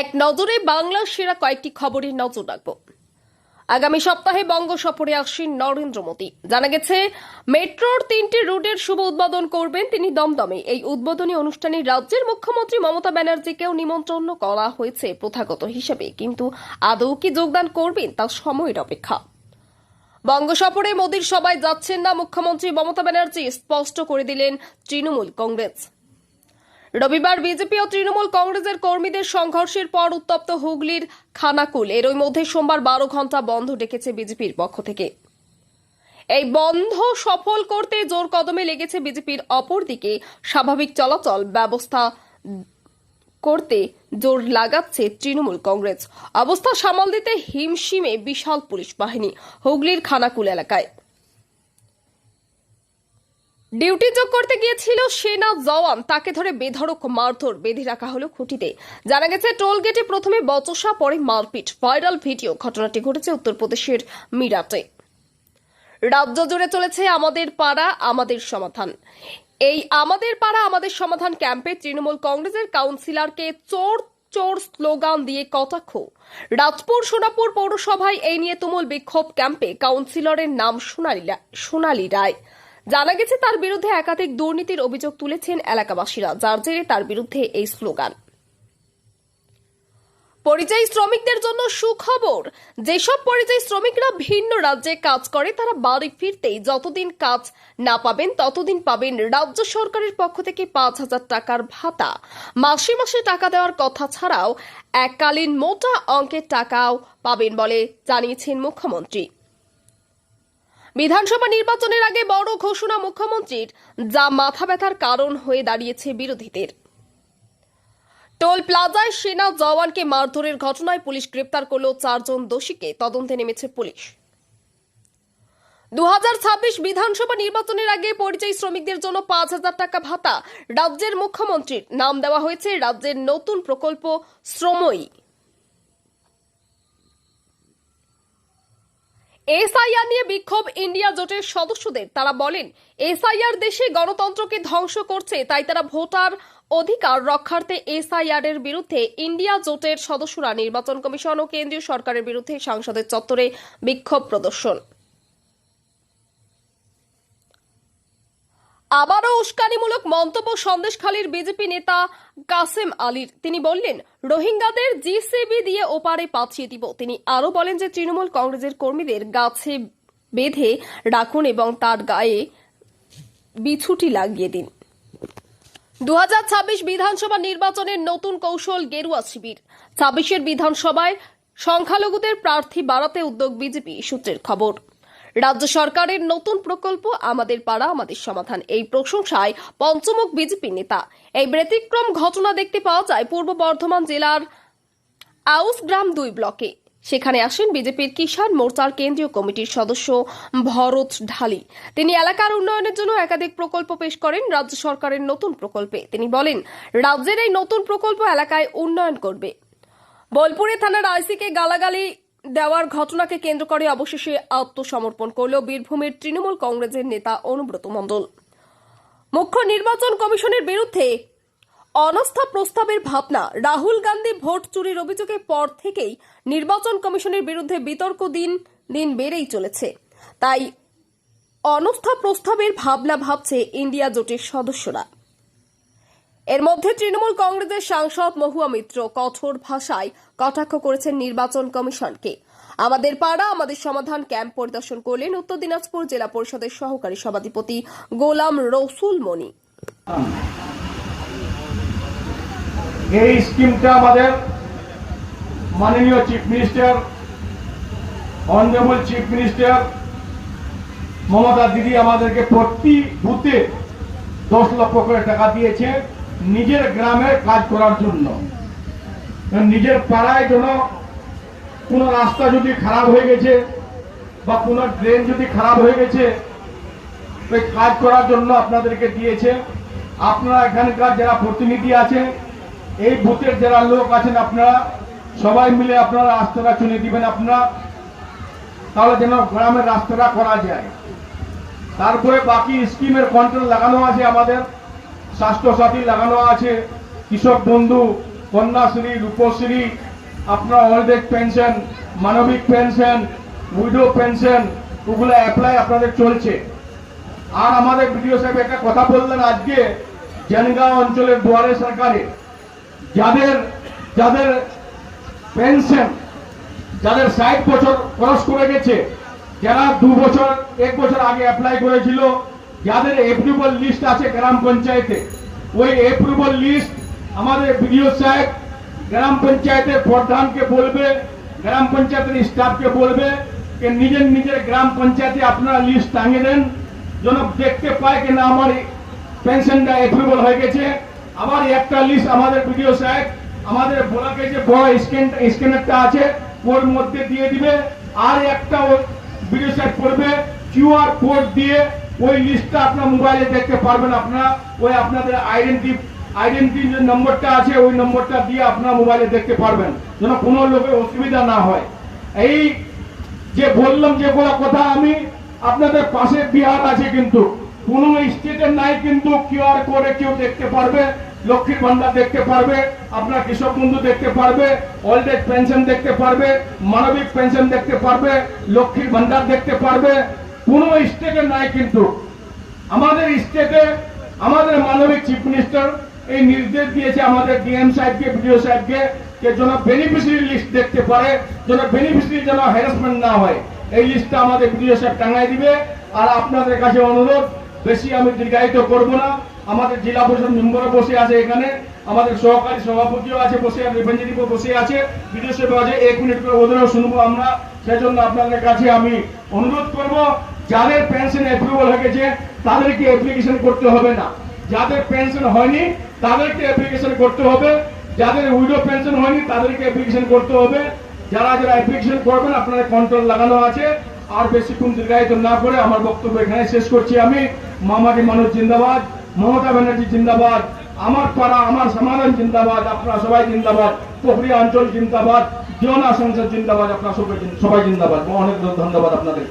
এক নজরে বাংলার সেরা কয়েকটি খবরের নজর রাখব। আগামী সপ্তাহে বঙ্গ সফরে আসছেন নরেন্দ্র মোদী। জানা গেছে, মেট্রোর তিনটি রুটের শুভ উদ্বোধন করবেন তিনি দমদমে। এই উদ্বোধনী অনুষ্ঠানে রাজ্যের মুখ্যমন্ত্রী মমতা ব্যানার্জিকেও নিমন্ত্রণ করা হয়েছে প্রথাগত হিসেবে। কিন্তু আদৌ কি যোগদান করবেন তা সময়ের অপেক্ষা। বঙ্গ সফরে মোদীর সবাই যাচ্ছেন না মুখ্যমন্ত্রী মমতা ব্যানার্জি, স্পষ্ট করে দিলেন তৃণমূল কংগ্রেস। রবিবার বিজেপি ও তৃণমূল কংগ্রেসের কর্মীদের সংঘর্ষের পর উত্তপ্ত হুগলির খানাকুল। এর ওই মধ্যে সোমবার বারো ঘণ্টা বন্ধ ডেকেছে বিজেপির পক্ষ থেকে। এই বন্ধ সফল করতে জোর কদমে লেগেছে বিজেপির অপরদিকে স্বাভাবিক চলাচল ব্যবস্থা করতে জোর লাগাচ্ছে তৃণমূল কংগ্রেস। অবস্থা সামাল দিতে হিমশিমে বিশাল পুলিশ বাহিনী হুগলির খানাকুল এলাকায়। ডিউটি যোগ করতে গিয়েছিল সেনা জওয়ান। তাকে ধরে বেধড়ক মারধর, বেঁধে রাখা হলো খুঁটিতে। জানা গেছে টোল গেটে প্রথমে বচসা, পরে মারপিট। ভাইরাল ভিডিও, ঘটনাটি ঘটেছে উত্তরপ্রদেশের মিরাটে। রাজ্য জুড়ে চলেছে আমাদের পাড়া, আমাদের সমাধান। এই আমাদের পাড়া, আমাদের সমাধান ক্যাম্পে তৃণমূল কংগ্রেসের কাউন্সিলরকে চোর চোর স্লোগান দিয়ে কটাক্ষ। রাজপুর সোনাপুর পৌরসভায় এই নিয়ে তুমুল বিক্ষোভ ক্যাম্পে। কাউন্সিলরের নাম সোনালী সোনালী রায়। জানা গেছে, তার বিরুদ্ধে একাধিক দুর্নীতির অভিযোগ তুলেছেন এলাকাবাসীরা, যার জেরে তার বিরুদ্ধে এই স্লোগান। পরিযায়ী শ্রমিকদের জন্য সুখবর, যেসব পরিযায়ী শ্রমিকরা ভিন্ন রাজ্যে কাজ করে, তারা বাড়ি ফিরতেই যতদিন কাজ না পাবেন, ততদিন পাবেন রাজ্য সরকারের পক্ষ থেকে পাঁচ হাজার টাকার ভাতা। মাসে মাসে টাকা দেওয়ার কথা ছাড়াও এককালীন মোটা অঙ্কের টাকাও পাবেন বলে জানিয়েছেন মুখ্যমন্ত্রী। বিধানসভা নির্বাচনের আগে বড় ঘোষণা মুখ্যমন্ত্রীর, যা মাথা ব্যথার কারণ হয়ে দাঁড়িয়েছে বিরোধীদের। টোল প্লাজায় সেনা জওয়ানকে মারধরের ঘটনায় পুলিশ গ্রেপ্তার করল চারজন দোষীকে। তদন্তে নেমেছে পুলিশ। দু হাজার ছাব্বিশ বিধানসভা নির্বাচনের আগে পরিযায়ী শ্রমিকদের জন্য পাঁচ হাজার টাকা ভাতা। রাজ্যের মুখ্যমন্ত্রীর নাম দেওয়া হয়েছে রাজ্যের নতুন প্রকল্প শ্রমই এসআইআর নিয়ে বিক্ষোভ ইন্ডিয়া জোটের সদস্যদের। তারা বলেন, এসআইআর দেশে গণতন্ত্রকে ধ্বংস করছে, তাই তারা ভোটার অধিকার রক্ষার্থে এসআইআর এর বিরুদ্ধে ইন্ডিয়া জোটের সদস্যরা, নির্বাচন কমিশন ও কেন্দ্রীয় সরকারের বিরুদ্ধে সংসদের চত্বরে বিক্ষোভ প্রদর্শন। আবারও উস্কানিমূলক মন্তব্য সন্দেশখালীর বিজেপি নেতা কাসেম আলীর। তিনি বললেন, রোহিঙ্গাদের জিসিবি দিয়ে ওপারে পাঠিয়ে দিব। তিনি আরও বলেন যে, তৃণমূল কংগ্রেসের কর্মীদের গাছে বেঁধে রাখুন এবং তার গায়ে বিছুটি লাগিয়ে দিন। দু হাজার ছাব্বিশ বিধানসভা নির্বাচনের নতুন কৌশল গেরুয়া শিবির। ছাব্বিশের বিধানসভায় সংখ্যালঘুদের প্রার্থী বাড়াতে উদ্যোগ বিজেপি সূত্রের খবর। রাজ্য সরকারের নতুন প্রকল্প, আমাদের পাড়া, আমাদের সমাধান। এই প্রশংসায় পঞ্চমুখ বিজেপি নেতা। এই ব্যতিক্রম ঘটনা দেখতে পাওয়া যায় পূর্ব বর্ধমান জেলার আউসগ্রাম দুই ব্লকে। সেখানে আসেন বিজেপির কিষাণ মোর্চার কেন্দ্রীয় কমিটির সদস্য ভরত ঢালি। তিনি এলাকার উন্নয়নের জন্য একাধিক প্রকল্প পেশ করেন রাজ্য সরকারের নতুন প্রকল্পে। তিনি বলেন, রাজ্যের এই নতুন প্রকল্প এলাকায় উন্নয়ন করবে। বোলপুরে থানার আইসিকে গালাগালি দেওয়ার ঘটনাকে কেন্দ্র করে অবশেষে আত্মসমর্পণ করল বীরভূমের তৃণমূল কংগ্রেসের নেতা অনুব্রত মণ্ডল। মুখ্য নির্বাচন কমিশনের বিরুদ্ধে অনাস্থা প্রস্তাবের ভাবনা, রাহুল গান্ধী ভোট চুরির অভিযোগের পর থেকেই নির্বাচন কমিশনের বিরুদ্ধে বিতর্ক দিন দিন বেড়েই চলেছে। তাই অনাস্থা প্রস্তাবের ভাবনা ভাবছে ইন্ডিয়া জোটের সদস্যরা। এর মধ্যে তৃণমূল কংগ্রেসের সাংসদ মহুয়া মিত্র কঠোর ভাষায় কটাক্ষ করেছেন নির্বাচন কমিশনকে। আমাদের পাড়া, আমাদের সমাধান ক্যাম্প পরিদর্শন করলেন উত্তর দিনাজপুর জেলা পরিষদের সহকারী সভাধিপতি গোলাম রসুল মনি। এই স্কিমটা আমাদের মাননীয় chief minister, honourable chief minister Mamata Didi আমাদেরকে প্রতি বুথে দশ লক্ষ করে টাকা দিয়েছে। নিজের গ্রামে কাজ করার জন্য। নিজের পাড়ায় যেন কোনো রাস্তা যদি খারাপ হয়ে গেছে বা কোনো ড্রেন যদি খারাপ হয়ে গেছে, ওই কাজ করার জন্য আপনাদেরকে দিয়েছে। আপনারা এখানকার যারা প্রতিনিধি আছে এই বুথের যারা লোক আছেন আপনারা, সবাই মিলে আপনারা রাস্তাটা চুনে দিবেন আপনারা। তাহলে যেন গ্রামের রাস্তাটা করা যায়। তারপরে বাকি স্কিমের কন্ট্রোল লাগানো আছে আমাদের। স্বাস্থ্য সাথী লাগানো আছে। কৃষক বন্ধু, কন্যাশ্রী, রূপশ্রী, আপনার অনেক পেনশন, মানবিক পেনশন, উইডো পেনশন, ওগুলো অ্যাপ্লাই আপনাদের চলছে। আর আমাদের বিডিও সাহেব একটা কথা বললেন আজকে জেনগাঁও অঞ্চলের দুয়ারে সরকারে। যাদের যাদের পেনশন, যাদের ষাট বছর ক্রস করে গেছে, যারা দু বছর, এক বছর আগে অ্যাপ্লাই করেছিল যাদের এপ্রুভাল লিস্ট আছে গ্রাম পঞ্চায়েতে ওই এপ্রুভাল লিস্ট আমাদের বিডিও সাহেব গ্রাম পঞ্চায়েতের প্রধানকে বলবে গ্রাম পঞ্চায়েতের স্টাফকে বলবে যে নিজের নিজের গ্রাম পঞ্চায়েতে আপনারা লিস্ট টাঙিয়ে দেন যেন দেখতে পায় কিনা আমার পেনশনটা এপ্রুভাল হয়ে গেছে আবার একটা লিস্ট আমাদের বিডিও সাহেব আমাদের ব্লকে যে বড় স্ক্যান স্ক্যানারটা আছে ওর মধ্যে দিয়ে দিবে আর একটা বিডিও সাহেব করবে কিউআর কোড দিয়ে ওই লিস্টটা আপনার মোবাইলে দেখতে পারবেন আপনারা। ওই আপনাদের আইডেন্টি আইডেন্টি যে নম্বরটা আছে, ওই নম্বরটা দিয়ে আপনার মোবাইলে দেখতে পারবেন, যেন কোনো লোকের অসুবিধা না হয়। এই যে বললাম যেগুলো কথা, আমি আপনাদের পাশে বিহার আছে কিন্তু। কোন স্টেটের নাই কিন্তু কিউআর কোডে কেউ দেখতে পারবে, লক্ষ্মীর ভান্ডার দেখতে পারবে, আপনার কৃষক বন্ধু দেখতে পারবে ওল্ড এজ পেনশন দেখতে পারবে, মানবিক পেনশন দেখতে পারবে, লক্ষ্মীর ভান্ডার দেখতে পারবে কোন স্টেটে নাই কিন্তু। আমাদের স্টেটে আমাদের মানবিক চিফ মিনিস্টার এই নির্দেশ দিয়েছে আমাদের ডিএম সাহেবকে, বিডিও সাহেবকে, যে যেন বেনিফিশিয়ারি লিস্ট দেখতে পারে যেন বেনিফিশিয়ারি যেন হ্যারাসমেন্ট না হয়। এই লিস্টটা আমাদের বিডিও সাহেব টাঙাই দিবে। আর আপনাদের কাছে অনুরোধ, বেশি আমি দীর্ঘায়িত করব না। আমাদের জেলা পরিষদ মেম্বারও বসে আছে এখানে। আমাদের সহকারী সভাপতিও আছে, বসে আছে রেভেঞ্জারিও বসে আছে। বিডিও সাহেব আছে এক মিনিট করে ওদেরও শুনব আমরা। সেজন্য আপনাদের কাছে আমি অনুরোধ করব যাদের পেনশন অ্যাপ্রুভাল হয়ে গেছে, তাদেরকে অ্যাপ্লিকেশন করতে হবে না। যাদের পেনশন হয়নি, তাদেরকে অ্যাপ্লিকেশন করতে হবে। যাদের উইডো পেনশন হয়নি, তাদেরকে অ্যাপ্লিকেশন করতে হবে। যারা যারা অ্যাপ্লিকেশন করবেন, আপনাদের কন্ট্রোল লাগানো আছে। আর বেশিক্ষণ দীর্ঘায়িত না করে আমার বক্তব্য এখানে শেষ করছি আমি। মামাটি মানুষ জিন্দাবাদ, মমতা ব্যানার্জি জিন্দাবাদ, আমার পাড়া, আমার সমাধান জিন্দাবাদ, আপনারা সবাই জিন্দাবাদ প্রক্রিয়া অঞ্চল জিন্দাবাদ জন সংসদ জিন্দাবাদ, আপনারা সবাই সবাই জিন্দাবাদ। অনেক ধন্যবাদ আপনাদের।